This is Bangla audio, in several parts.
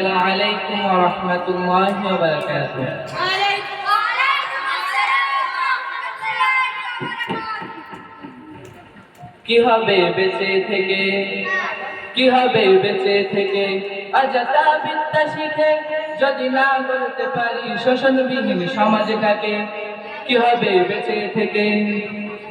عليكم ورحمة الله وبركاته وعليكم السلام ورحمة الله কি হবে বেঁচে থেকে কি হবে বেঁচে থেকে অযথা বিদ্যা শিখে যদি না বলতে পারি শোষণবিহীন সমাজটাকে কি হবে বেঁচে থেকে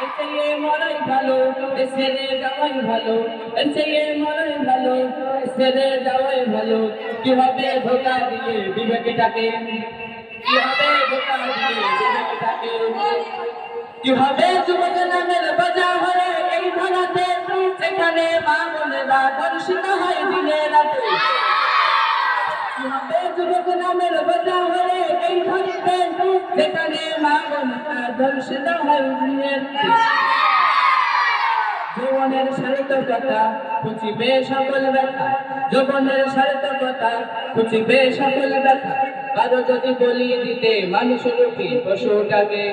খানা এসে মরাই ভালো এসে যাওয়াই ভালো এসে মরাই ভালো এসে যাওয়াই কি হবে কি হবে ধোকা দিয়ে বিবেকটাকে? কি হবে যুবক নামের বাজা হয়ে এই ধরাতে? সেখানে মা বোনেরা দর্শিত হয় দিনে রাতে। সেখানে মা বোনেরা দর্শিত হয় জীবনের সার্থকতা খুঁজিবে সকল ব্যথা। জীবনের সার্থকতা খুঁজিবে সকল ব্যথা। কারও যদি বলি দিতে মানুষ রূপী পশুটাকে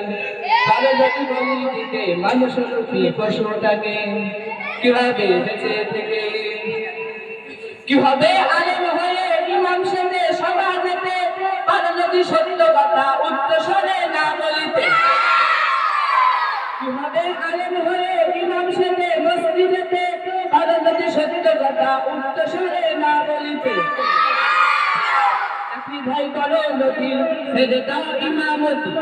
কারও যদি বলি দিতে মানুষ রূপী পশুটাকে কীভাবে বেঁচে থেকে? কীভাবে আলেম আলেম হয়ে ইমাম সেজে মসজিদেতে যদি সত্য কথা উচ্চ সুরে না বলিতে। চাকরি ভাই করো যদি ছেড়ে দাও ইমামতি।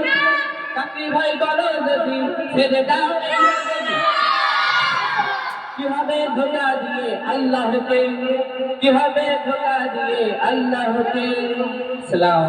চাকরি ভাই করো যদি ছেড়ে দাও কীভাবে ধোকা দিয়ে আল্লাহকে কীভাবে ধোকা দিয়ে আল্লাহকে সালাম